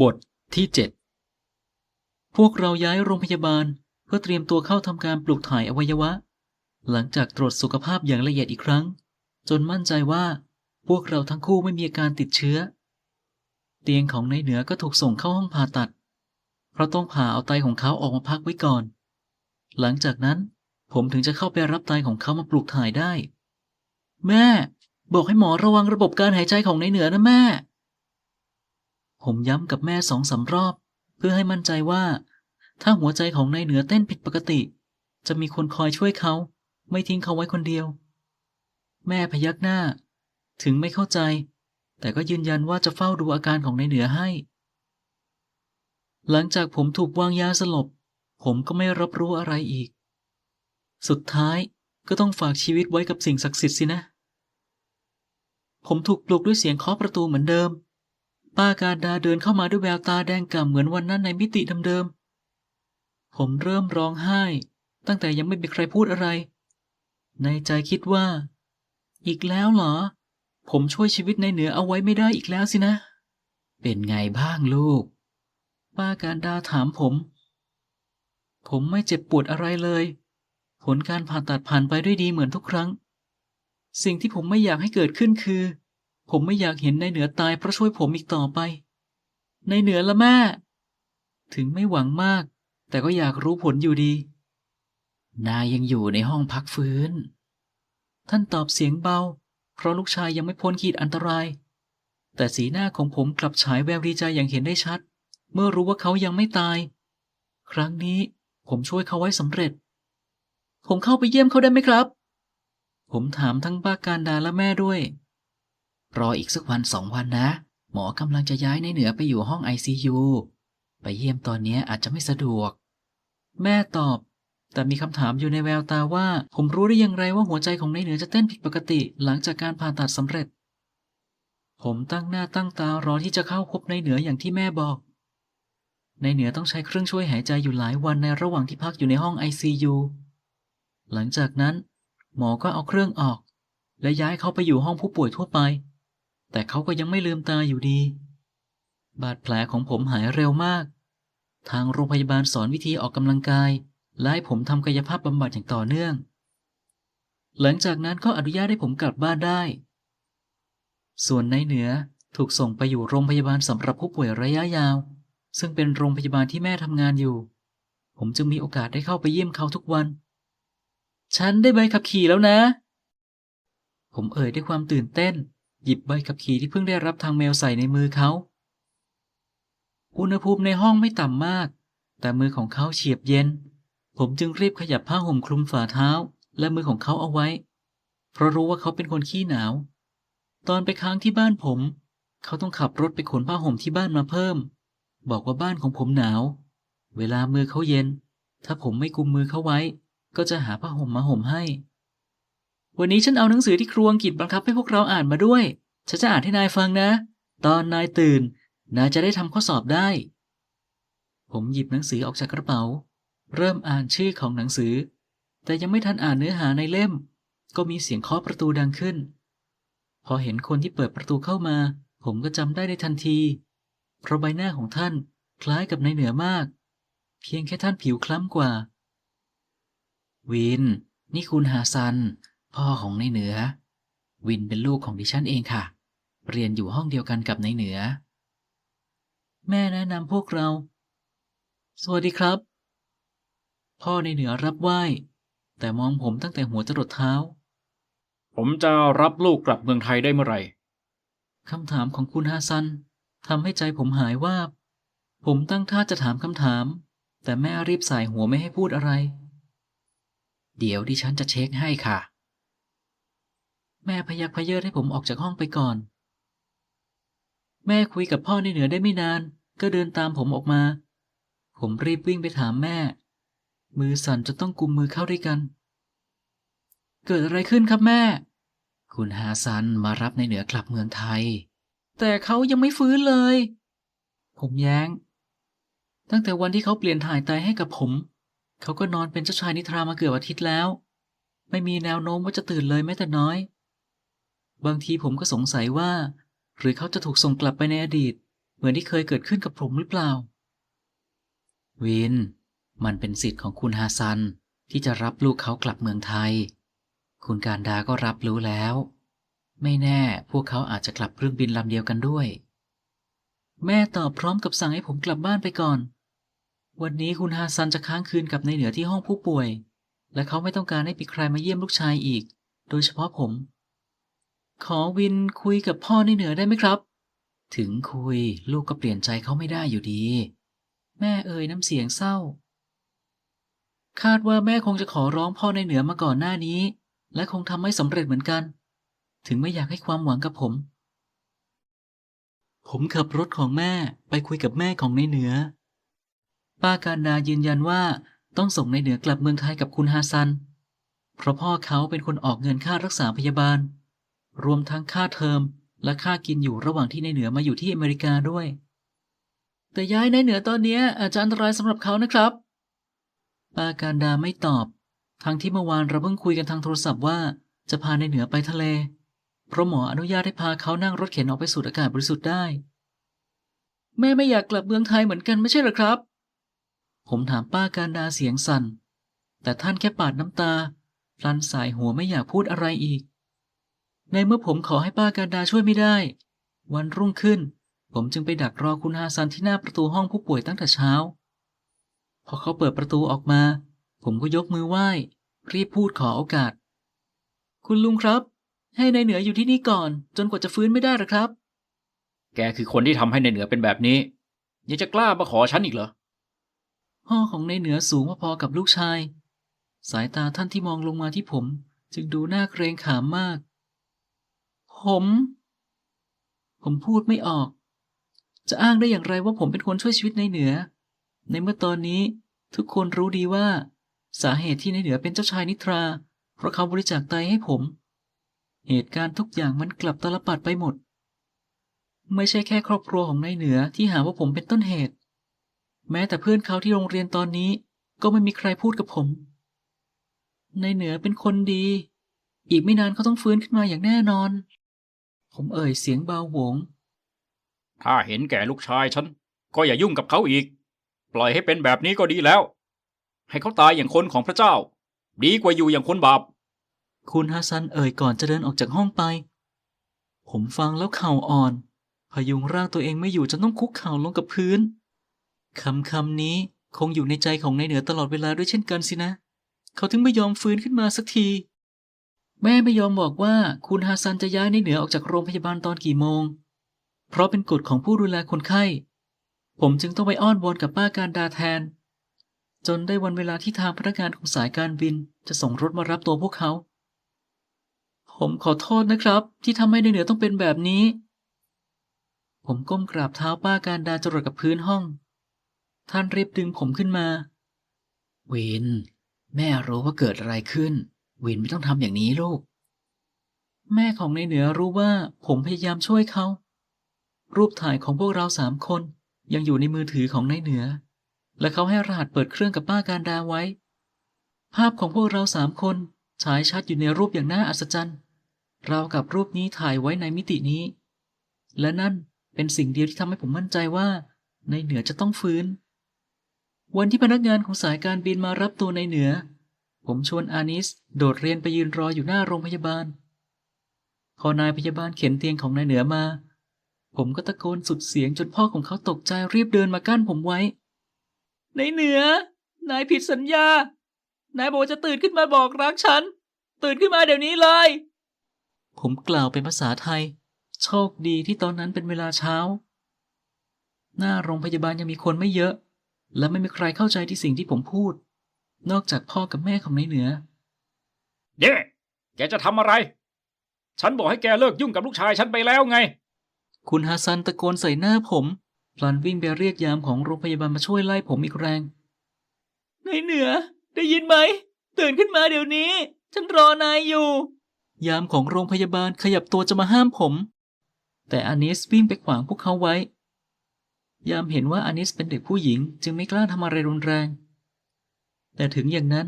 บทที่ 7 พวกเราย้ายโรงพยาบาล เพื่อเตรียมตัวเข้าทำการปลูกถ่ายอวัยวะ หลังจากตรวจสุขภาพอย่างละเอียดอีกครั้ง จนมั่นใจว่า พวกเราทั้งคู่ไม่มีอาการติดเชื้อ เตียงของนายเหนือก็ถูกส่งเข้าห้องผ่าตัด เพราะต้องผ่าเอาไตของเขาออกมาพักไว้ก่อน หลังจากนั้นผมถึงจะเข้าไปรับไตของเขามาปลูกถ่ายได้ แม่ บอกให้หมอระวังระบบการหายใจของนายเหนือนะแม่ ผมย้ำกับแม่สองสารอบ เพื่อให้มั่นใจว่า ถ้าหัวใจของนายเหนือเต้นผิดปกติ จะมีคนคอยช่วยเขา ไม่ทิ้งเขาไว้คนเดียว แม่พยักหน้า ถึงไม่เข้าใจ แต่ก็ยืนยันว่าจะเฝ้าดูอาการของนายเหนือให้ หลังจากผมถูกวางยาสลบ ผมก็ไม่รับรู้อะไรอีก สุดท้ายก็ต้องฝากชีวิตไว้กับสิ่งศักดิ์สิทธิ์สินะ ผมถูกปลุกด้วยเสียงเคาะประตูเหมือนเดิม ป้าการดาเดินเข้ามาด้วยแววตาแดงก่ำเหมือนวันนั้นในมิติเดิมๆ ผมเริ่มร้องไห้ ตั้งแต่ยังไม่มีใครพูดอะไร ในใจคิดว่า อีกแล้วเหรอ ผมช่วยชีวิตในเหนือเอาไว้ไม่ได้อีกแล้วสินะ เป็นไงบ้างลูก ป้าการดาถามผม ผมไม่เจ็บปวดอะไรเลย ผลการผ่าตัดผ่านไปด้วยดีเหมือนทุกครั้ง สิ่งที่ผมไม่อยากให้เกิดขึ้นคือ ผมไม่อยากเห็นนายเหนือตายเพราะช่วยผมอีกต่อไป นายเหนือละแม่ ถึงไม่หวังมาก แต่ก็อยากรู้ผลอยู่ดี นายยังอยู่ในห้องพักฟื้น ท่านตอบเสียงเบา เพราะลูกชายยังไม่พ้นขีดอันตราย แต่สีหน้าของผมกลับฉายแววดีใจอย่างเห็นได้ชัด เมื่อรู้ว่าเขายังไม่ตาย ครั้งนี้ผมช่วยเขาไว้สำเร็จ ผมเข้าไปเยี่ยมเขาได้ไหมครับ ผมถามทั้งป้าการดาและแม่ด้วย รออีกสักวันสองวันนะ หมอกำลังจะย้ายในเหนือไปอยู่ห้อง ICU ไปเยี่ยมตอนนี้อาจจะไม่สะดวก แม่ตอบ แต่มีคำถามอยู่ในแววตาว่า ผมรู้ได้อย่างไรว่าหัวใจของในเหนือจะเต้นผิดปกติหลังจากการผ่าตัดสำเร็จ ผมตั้งหน้าตั้งตารอที่จะเข้าพบในเหนืออย่างที่แม่บอก ในเหนือต้องใช้เครื่องช่วยหายใจอยู่หลายวันในระหว่างที่พักอยู่ในห้อง ICU หลังจากนั้น หมอก็เอาเครื่องออก และย้ายเขาไปอยู่ห้องผู้ป่วยทั่วไป แต่เขาก็ยังไม่ลืมตาอยู่ดี บาดแผลของผมหายเร็วมาก ทางโรงพยาบาลสอนวิธีออกกำลังกาย และให้ผมทำกายภาพบำบัดอย่างต่อเนื่อง หลังจากนั้นก็อนุญาตให้ผมกลับบ้านได้ ส่วนในเหนือถูกส่งไปอยู่โรงพยาบาลสำหรับผู้ป่วยระยะยาว ซึ่งเป็นโรงพยาบาลที่แม่ทำงานอยู่ ผมจึงมีโอกาสได้เข้าไปเยี่ยมเขาทุกวัน ฉันได้ใบขับขี่แล้วนะ ผมเอ่ยด้วยความตื่นเต้น หยิบใบขับขี่ที่เพิ่งได้รับทางเมลใส่ในมือเขา อุณหภูมิในห้องไม่ต่ำมาก แต่มือของเขาเฉียบเย็น ผมจึงรีบขยับผ้าห่มคลุมฝ่าเท้า และมือของเขาเอาไว้ เพราะรู้ว่าเขาเป็นคนขี้หนาว ตอนไปค้างที่บ้านผม เขาต้องขับรถไปขนผ้าห่มที่บ้านมาเพิ่ม บอกว่าบ้านของผมหนาว เวลามือเขาเย็น ถ้าผมไม่กุมมือเขาไว้ ก็จะหาผ้าห่มมาห่มให้ วันนี้ฉันเอาหนังสือที่ครูอังกฤษบังคับให้พวกเราอ่านมาด้วย ฉันจะอ่านให้นายฟังนะ ตอนนายตื่น นายจะได้ทำข้อสอบได้ ผมหยิบหนังสือออกจากกระเป๋า เริ่มอ่านชื่อของหนังสือ แต่ยังไม่ทันอ่านเนื้อหาในเล่ม ก็มีเสียงเคาะประตูดังขึ้น พอเห็นคนที่เปิดประตูเข้ามา ผมก็จำได้ในทันที เพราะใบหน้าของท่านคล้ายกับนายเหนือมาก เพียงแค่ท่านผิวคล้ำกว่า วิน นี่คุณฮาซัน พ่อของนายเหนือ วินเป็นลูกของดิฉันเองค่ะ เรียนอยู่ห้องเดียวกันกับนายเหนือ แม่แนะนำพวกเรา สวัสดีครับ พ่อในเหนือรับไหว้ แต่มองผมตั้งแต่หัวจรดเท้า ผมจะรับลูกกลับเมืองไทยได้เมื่อไหร่คำถามของคุณฮาซันทำให้ใจผมหายวาบผมตั้งท่าจะถามคำถาม แต่แม่รีบสายหัวไม่ให้พูดอะไร เดี๋ยวดิฉันจะเช็คให้ค่ะ แม่พยักพยเยิดให้ผมออกจากห้องไปก่อน แม่คุยกับพ่อในเหนือได้ไม่นาน ก็เดินตามผมออกมา ผมรีบวิ่งไปถามแม่ มือสั่นจนต้องกุมมือเข้าด้วยกัน เกิดอะไรขึ้นครับแม่ คุณฮาซันมารับในเหนือกลับเมืองไทย แต่เขายังไม่ฟื้นเลย ผมแย้ง ตั้งแต่วันที่เขาเปลี่ยนถ่ายไตให้กับผม เขาก็นอนเป็นเจ้าชายนิทรามาเกือบอาทิตย์แล้ว ไม่มีแนวโน้มว่าจะตื่นเลยแม้แต่น้อย บางทีผมก็สงสัยว่า หรือเขาจะถูกส่งกลับไปในอดีต เหมือนที่เคยเกิดขึ้นกับผมหรือเปล่า วิน มันเป็นสิทธิ์ของคุณฮาซัน ที่จะรับลูกเขากลับเมืองไทย คุณการดาก็รับรู้แล้ว ไม่แน่พวกเขาอาจจะกลับเครื่องบินลำเดียวกันด้วย แม่ตอบพร้อมกับสั่งให้ผมกลับบ้านไปก่อน วันนี้คุณฮาซันจะค้างคืนกับในเหนือที่ห้องผู้ป่วย และเขาไม่ต้องการให้มีใครมาเยี่ยมลูกชายอีก โดยเฉพาะผม ขอวินคุยกับพ่อในเหนือได้ไหมครับ ถึงคุยลูกก็เปลี่ยนใจเขาไม่ได้อยู่ดี แม่เอ่ยน้ำเสียงเศร้า คาดว่าแม่คงจะขอร้องพ่อในเหนือมาก่อนหน้านี้ และคงทำไม่สำเร็จเหมือนกัน ถึงไม่อยากให้ความหวังกับผม ผมขับรถของแม่ไปคุยกับแม่ของในเหนือ ป้าการดายืนยันว่าต้องส่งในเหนือกลับเมืองไทยกับคุณฮาซัน เพราะพ่อเขาเป็นคนออกเงินค่ารักษาพยาบาล รวมทั้งค่าเทอมและค่ากินอยู่ระหว่างที่ในเหนือมาอยู่ที่อเมริกาด้วย แต่ย้ายในเหนือตอนนี้อาจจะอันตรายสำหรับเขานะครับป้าการดาไม่ตอบ ทั้งที่เมื่อวานเราเพิ่งคุยกันทางโทรศัพท์ว่า จะพาในเหนือไปทะเล เพราะหมออนุญาตให้พาเขานั่งรถเข็นออกไปสูดอากาศบริสุทธิ์ได้ แม่ไม่อยากกลับเมืองไทยเหมือนกันไม่ใช่หรอครับ ผมถามป้าการดาเสียงสั่น แต่ท่านแค่ปาดน้ำตาพลันสายหัวไม่อยากพูดอะไรอีก ในเมื่อผมขอให้ป้าการดาช่วยไม่ได้ วันรุ่งขึ้น ผมจึงไปดักรอคุณฮาซันที่หน้าประตูห้องผู้ป่วยตั้งแต่เช้า พอเขาเปิดประตูออกมา ผมก็ยกมือไหว้ รีบพูดขอโอกาส คุณลุงครับ ให้ในายเหนืออยู่ที่นี่ก่อน จนกว่าจะฟื้นไม่ได้หรอครับ แกคือคนที่ทำให้ในเหนือเป็นแบบนี้ ยังจะกล้ามาขอฉันอีกเหรอ พ่อของในายเหนือสูงพอๆกับลูกชาย สายตาท่านที่มองลงมาที่ผม จึงดูน่าเกรงขามมาก ผม ผมพูดไม่ออก จะอ้างได้อย่างไรว่าผมเป็นคนช่วยชีวิตในเหนือ ในเมื่อตอนนี้ทุกคนรู้ดีว่า สาเหตุที่ในเหนือเป็นเจ้าชายนิทรา เพราะเขาบริจาคไตให้ผม เหตุการณ์ทุกอย่างมันกลับตลบปัดไปหมด ไม่ใช่แค่ครอบครัวของนายเหนือที่หาว่าผมเป็นต้นเหตุ แม้แต่เพื่อนเขาที่โรงเรียนตอนนี้ก็ไม่มีใครพูดกับผม ในเหนือเป็นคนดี อีกไม่นานเขาต้องฟื้นขึ้นมาอย่างแน่นอน ผมเอ่ยเสียงเบาโหวง ถ้าเห็นแก่ลูกชายฉัน ก็อย่ายุ่งกับเขาอีก ปล่อยให้เป็นแบบนี้ก็ดีแล้ว ให้เขาตายอย่างคนของพระเจ้า ดีกว่าอยู่อย่างคนบาป คุณฮัสซันเอ่ยก่อนจะเดินออกจากห้องไป ผมฟังแล้วเข่าอ่อน พยุงร่างตัวเองไม่อยู่จนต้องคุกเข่าลงกับพื้นคำคำนี้คงอยู่ในใจของนายเหนือตลอดเวลาด้วยเช่นกันสินะ เขาถึงไม่ยอมฟื้นขึ้นมาสักที แม่ไม่ยอมบอกว่าคุณฮาซันจะย้ายในเหนือออกจากโรงพยาบาลตอนกี่โมง เพราะเป็นกฎของผู้ดูแลคนไข้ ผมจึงต้องไปอ้อนวอนกับป้าการดาแทน จนได้วันเวลาที่ทางพนักงานของสายการบินจะส่งรถมารับตัวพวกเขา ผมขอโทษนะครับ ที่ทำให้ในเหนือต้องเป็นแบบนี้ ผมก้มกราบเท้าป้าการดาจรดกับพื้นห้อง ท่านรีบดึงผมขึ้นมา วิน แม่รู้ว่าเกิดอะไรขึ้น วินไม่ต้องทำอย่างนี้ลูก แม่ของในเหนือรู้ว่าผมพยายามช่วยเขา รูปถ่ายของพวกเราสามคนยังอยู่ในมือถือของในเหนือ และเขาให้รหัสเปิดเครื่องกับป้าการดาไว้ ภาพของพวกเราสามคนฉายชัดอยู่ในรูปอย่างน่าอัศจรรย์เรากับรูปนี้ถ่ายไว้ในมิตินี้ และนั่นเป็นสิ่งเดียวที่ทำให้ผมมั่นใจว่า ในเหนือจะต้องฟื้น วันที่พนักงานของสายการบินมารับตัวในเหนือ ผมชวนอานิส โดดเรียนไปยืนรออยู่หน้าโรงพยาบาล พอนายพยาบาลเข็นเตียงของนายเหนือมา ผมก็ตะโกนสุดเสียงจนพ่อของเขาตกใจรีบเดินมากั้นผมไว้ในเหนือ นายผิดสัญญา นายบอกจะตื่นขึ้นมาบอกรักฉัน ตื่นขึ้นมาเดี๋ยวนี้เลย ผมกล่าวเป็นภาษาไทย โชคดีที่ตอนนั้นเป็นเวลาเช้า หน้าโรงพยาบาลยังมีคนไม่เยอะ และไม่มีใครเข้าใจที่สิ่งที่ผมพูด นอกจากพ่อกับแม่ของนายเหนือเด้แกจะทำอะไร ฉันบอกให้แกเลิกยุ่งกับลูกชายฉันไปแล้วไง คุณฮาซันตะโกนใส่หน้าผม พลันวิ่งไปเรียกยามของโรงพยาบาลมาช่วยไล่ผมอีกแรงนายเหนือ ได้ยินไหม ตื่นขึ้นมาเดี๋ยวนี้ ฉันรอนายอยู่ ยามของโรงพยาบาลขยับตัวจะมาห้ามผม แต่อานิสวิ่งไปขวางพวกเขาไว้ ยามเห็นว่าอานิสเป็นเด็กผู้หญิง จึงไม่กล้าทำอะไรรุนแรง แต่ถึงอย่างนั้น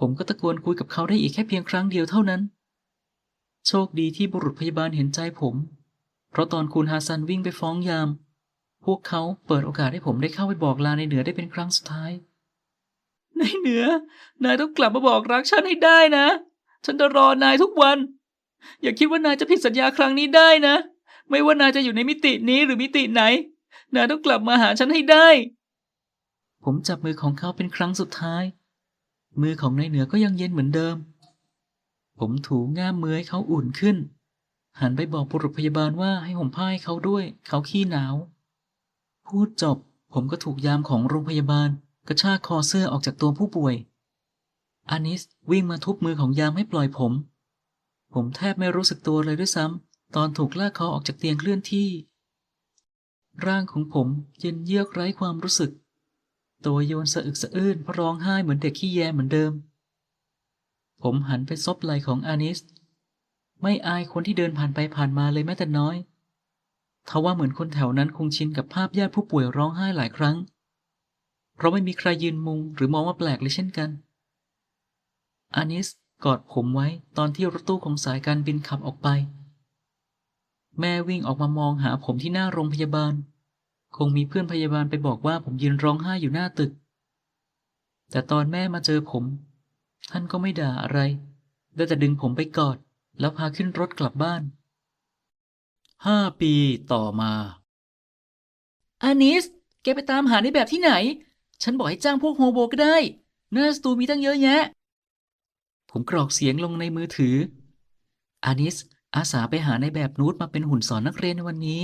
ผมก็ตะโกนคุยกับเขาได้อีกแค่เพียงครั้งเดียวเท่านั้น โชคดีที่บุรุษพยาบาลเห็นใจผม เพราะตอนคุณฮาซันวิ่งไปฟ้องยามผพวกเขาเปิดโอกาสให้ผมได้เข้าไปบอกลาในเหนือได้เป็นครั้งสุดท้าย ในเหนือ นายต้องกลับมาบอกรักฉันให้ได้นะ ฉันจะรอนายทุกวัน อย่าคิดว่านายจะผิดสัญญาครั้งนี้ได้นะ ไม่ว่านายจะอยู่ในมิตินี้หรือมิติไหน นายต้องกลับมาหาฉันให้ได้ ผมจับมือของเขาเป็นครั้งสุดท้าย มือของนายเหนือก็ยังเย็นเหมือนเดิม ผมถูง่ามมือให้เขาอุ่นขึ้น หันไปบอกบุรุษพยาบาลว่าให้ห่มผ้าให้เขาด้วย เขาขี้หนาว พูดจบ ผมก็ถูกยามของโรงพยาบาล กระชากคอเสื้อออกจากตัวผู้ป่วยอานิสวิ่งมาทุบมือของยามให้ปล่อยผม ผมแทบไม่รู้สึกตัวเลยด้วยซ้ำตอนถูกลากคอออกจากเตียงเคลื่อนที่ ร่างของผมเย็นเยือกไร้ความรู้สึก ตัวโยนสะอึกสะอื้นเพราะร้องไห้เหมือนเด็กขี้แยเหมือนเดิม ผมหันไปซบไหล่ของอานิส ไม่อายคนที่เดินผ่านไปผ่านมาเลยแม้แต่น้อยทว่าเหมือนคนแถวนั้นคงชินกับภาพญาติผู้ป่วยร้องไห้หลายครั้ง เพราะไม่มีใครยืนมุงหรือมองว่าแปลกเลยเช่นกัน อานิสกอดผมไว้ตอนที่รถตู้ของสายการบินขับออกไป แม่วิ่งออกมามองหาผมที่หน้าโรงพยาบาล คงมีเพื่อนพยาบาลไปบอกว่าผมยืนร้องไห้อยู่หน้าตึก แต่ตอนแม่มาเจอผม ท่านก็ไม่ด่าอะไร ได้แต่ดึงผมไปกอด แล้วพาขึ้นรถกลับบ้าน ห้าปีต่อมาอานิส แกไปตามหาในแบบที่ไหน ฉันบอกให้จ้างพวกโฮโบก็ได้หน้าสตูมีตั้งเยอะแยะ ผมกรอกเสียงลงในมือถืออานิสอาสาไปหาในแบบนูดมาเป็นหุ่นสอนนักเรียนในวันนี้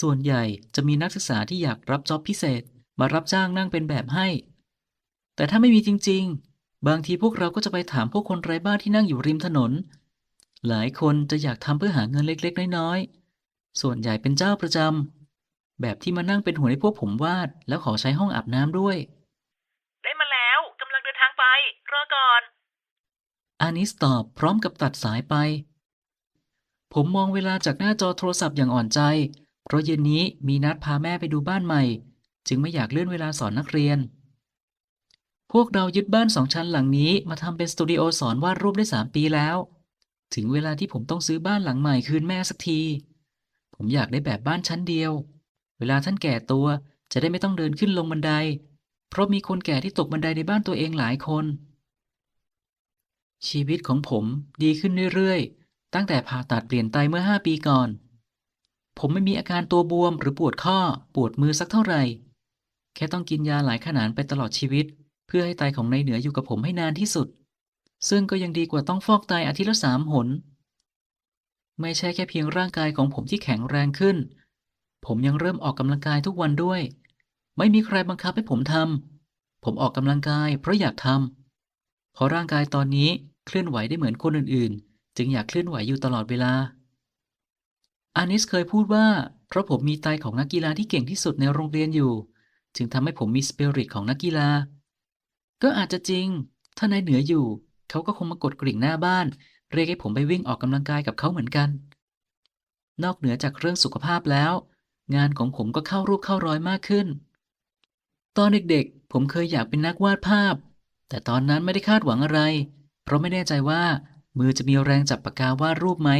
ส่วนใหญ่จะมีนักศึกษาที่อยากรับจ็อบพิเศษมารับจ้างนั่งเป็นแบบให้ แต่ถ้าไม่มีจริง ๆ บางทีพวกเราก็จะไปถามพวกคนไร้บ้านที่นั่งอยู่ริมถนน หลายคนจะอยากทำเพื่อหาเงินเล็กๆ น้อยๆ ส่วนใหญ่เป็นเจ้าประจำแบบที่มานั่งเป็นหัวให้พวกผมวาด แล้วขอใช้ห้องอาบน้ำด้วย ได้มาแล้วกำลังเดินทางไป รอก่อน อานิสตอบพร้อมกับตัดสายไป ผมมองเวลาจากหน้าจอโทรศัพท์อย่างอ่อนใจ เพราะเย็นนี้มีนัดพาแม่ไปดูบ้านใหม่ จึงไม่อยากเลื่อนเวลาสอนนักเรียน พวกเรายึดบ้านสองชั้นหลังนี้มาทำเป็นสตูดิโอสอนวาดรูปได้สามปีแล้ว ถึงเวลาที่ผมต้องซื้อบ้านหลังใหม่คืนแม่สักที ผมอยากได้แบบบ้านชั้นเดียว เวลาท่านแก่ตัวจะได้ไม่ต้องเดินขึ้นลงบันได เพราะมีคนแก่ที่ตกบันไดในบ้านตัวเองหลายคน ชีวิตของผมดีขึ้นเรื่อยๆ ตั้งแต่ผ่าตัดเปลี่ยนไตเมื่อห้าปีก่อน ผมไม่มีอาการตัวบวมหรือปวดข้อปวดมือสักเท่าไหร่ แค่ต้องกินยาหลายขนาดไปตลอดชีวิต เพื่อให้ไตของนายเหนืออยู่กับผมให้นานที่สุด ซึ่งก็ยังดีกว่าต้องฟอกไตอาทิตย์ละสามหน ไม่ใช่แค่เพียงร่างกายของผมที่แข็งแรงขึ้น ผมยังเริ่มออกกำลังกายทุกวันด้วย ไม่มีใครบังคับให้ผมทำผมออกกำลังกายเพราะอยากทำเพราะร่างกายตอนนี้เคลื่อนไหวได้เหมือนคนอื่นๆ จึงอยากเคลื่อนไหวอยู่ตลอดเวลา อานิสเคยพูดว่า เพราะผมมีไตของนักกีฬาที่เก่งที่สุดในโรงเรียนอยู่ จึงทำให้ผมมีสปิริตของนักกีฬา ก็อาจจะจริง ถ้านายเหนืออยู่ เขาก็คงมากดกริ่งหน้าบ้าน เรียกให้ผมไปวิ่งออกกำลังกายกับเขาเหมือนกัน นอกเหนือจากเรื่องสุขภาพแล้ว งานของผมก็เข้ารูปเข้ารอยมากขึ้น ตอนเด็กๆ ผมเคยอยากเป็นนักวาดภาพ แต่ตอนนั้นไม่ได้คาดหวังอะไร เพราะไม่แน่ใจว่ามือจะมีแรงจับปากกาวาดรูปไหม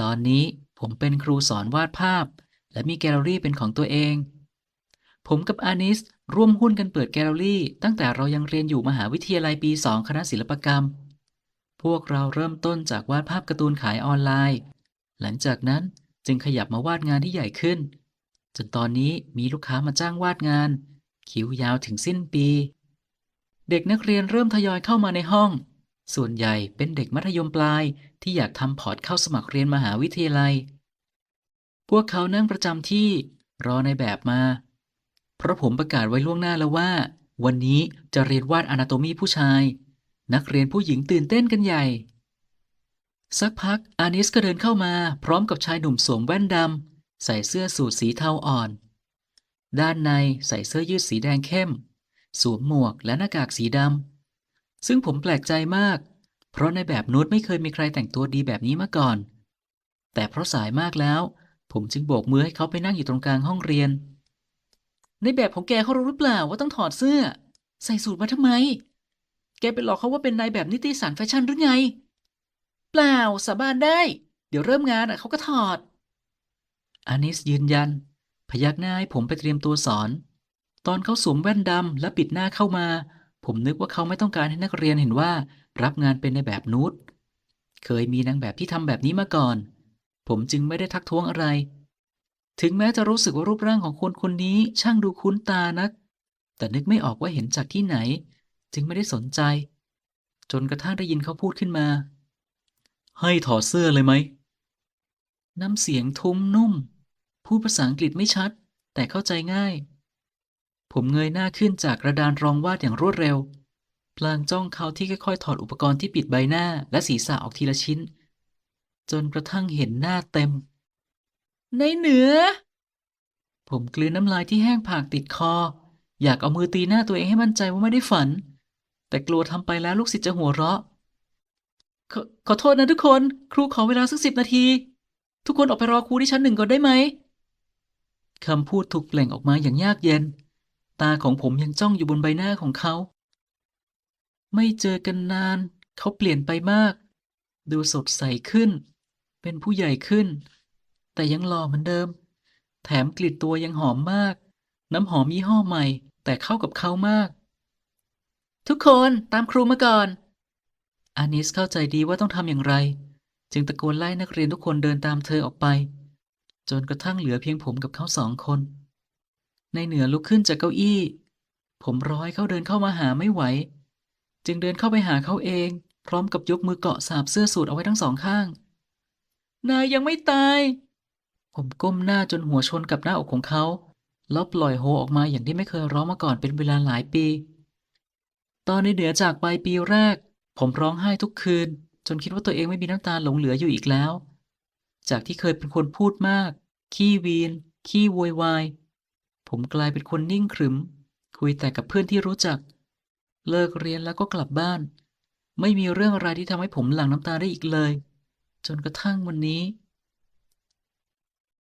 ตอนนี้ ผมเป็นครูสอนวาดภาพ และมีแกลเลอรี่เป็นของตัวเอง ผมกับอานิสร่วมหุ้นกันเปิดแกลเลอรี่ ตั้งแต่เรายังเรียนอยู่มหาวิทยาลัยปี 2 คณะศิลปกรรม พวกเราเริ่มต้นจากวาดภาพการ์ตูนขายออนไลน์ หลังจากนั้นจึงขยับมาวาดงานที่ใหญ่ขึ้น จนตอนนี้มีลูกค้ามาจ้างวาดงาน คิวยาวถึงสิ้นปี เด็กนักเรียนเริ่มทยอยเข้ามาในห้อง ส่วนใหญ่เป็นเด็กมัธยมปลายที่อยากทำพอร์ตเข้าสมัครเรียนมหาวิทยาลัย พวกเขานั่งประจำที่รอในแบบมา เพราะผมประกาศไว้ล่วงหน้าแล้วว่า วันนี้จะเรียนวาดอนาโตมีผู้ชาย นักเรียนผู้หญิงตื่นเต้นกันใหญ่ สักพักอานิสก็เดินเข้ามา พร้อมกับชายหนุ่มสวมแว่นดำใส่เสื้อสูทสีเทาอ่อน ด้านในใส่เสื้อยืดสีแดงเข้ม สวมหมวกและหน้ากากสีดำ ซึ่งผมแปลกใจมาก เพราะในแบบนูดไม่เคยมีใครแต่งตัวดีแบบนี้มาก่อน แต่เพราะสายมากแล้ว ผมจึงโบกมือให้เขาไปนั่งอยู่ตรงกลางห้องเรียน ในแบบของแกเขารู้หรือเปล่าว่าต้องถอดเสื้อ ใส่สูทมาทำไม แกไปหลอกเขาว่าเป็นนายแบบนิตยสารแฟชั่นหรือไง เปล่าสาบานได้ เดี๋ยวเริ่มงานอะเขาก็ถอดอานิสยืนยัน พยักหน้าให้ผมไปเตรียมตัวสอน ตอนเขาสวมแว่นดำและปิดหน้าเข้ามา ผมนึกว่าเขาไม่ต้องการให้นักเรียนเห็นว่า รับงานเป็นในแบบนูดเคยมีนางแบบที่ทำแบบนี้มาก่อน ผมจึงไม่ได้ทักท้วงอะไร ถึงแม้จะรู้สึกว่ารูปร่างของคนคนนี้ช่างดูคุ้นตานัก แต่นึกไม่ออกว่าเห็นจากที่ไหน จึงไม่ได้สนใจ จนกระทั่งได้ยินเขาพูดขึ้นมา ให้ถอดเสื้อเลยไหมน้ำเสียงทุ้มนุ่ม พูดภาษาอังกฤษไม่ชัด แต่เข้าใจง่าย ผมเงยหน้าขึ้นจากกระดานรองวาดอย่างรวดเร็ว พลางจ้องเขาที่ค่อยๆ ถอดอุปกรณ์ที่ปิดใบหน้าและศีรษะออกทีละชิ้น จนกระทั่งเห็นหน้าเต็ม ในเหนือ ผมกลืนน้ำลายที่แห้งผากติดคอ อยากเอามือตีหน้าตัวเองให้มั่นใจว่าไม่ได้ฝัน แต่กลัวทำไปแล้วลูกศิษย์จะหัวเราะขอขอโทษนะทุกคน ครูขอเวลาสักสิบนาที ทุกคนออกไปรอครูที่ชั้นหนึ่งก่อนได้ไหมคำพูดถูกเปล่งออกมาอย่างยากเย็น ตาของผมยังจ้องอยู่บนใบหน้าของเขา ไม่เจอกันนาน เขาเปลี่ยนไปมาก ดูสดใสขึ้น เป็นผู้ใหญ่ขึ้น แต่ยังหล่อเหมือนเดิม แถมกลิ่นตัวยังหอมมาก น้ำหอมยี่ห้อใหม่ แต่เข้ากับเขามาก ทุกคนตามครูมาก่อน อานิสเข้าใจดีว่าต้องทำอย่างไร จึงตะโกนไล่นักเรียนทุกคนเดินตามเธอออกไป จนกระทั่งเหลือเพียงผมกับเขาสองคน ในเหนือลุกขึ้นจากเก้าอี้ ผมร้อให้เขาเดินเข้ามาหาไม่ไหว จึงเดินเข้าไปหาเขาเอง พร้อมกับยกมือเกาะสาบเสื้อสูทเอาไว้ทั้งสองข้าง นายยังไม่ตาย ผมก้มหน้าจนหัวชนกับหน้าอกของเขาแล้วปล่อยโฮออกมาอย่างที่ไม่เคยร้องมาก่อนเป็นเวลาหลายปี ตอนในเหนือจากไปปีแรก ผมร้องไห้ทุกคืน จนคิดว่าตัวเองไม่มีน้ำตาหลงเหลืออยู่อีกแล้ว จากที่เคยเป็นคนพูดมาก ขี้วีน ขี้โวยวาย ผมกลายเป็นคนนิ่งขรึม คุยแต่กับเพื่อนที่รู้จัก เลิกเรียนแล้วก็กลับบ้าน ไม่มีเรื่องอะไรที่ทำให้ผมหลั่งน้ำตาได้อีกเลย จนกระทั่งวันนี้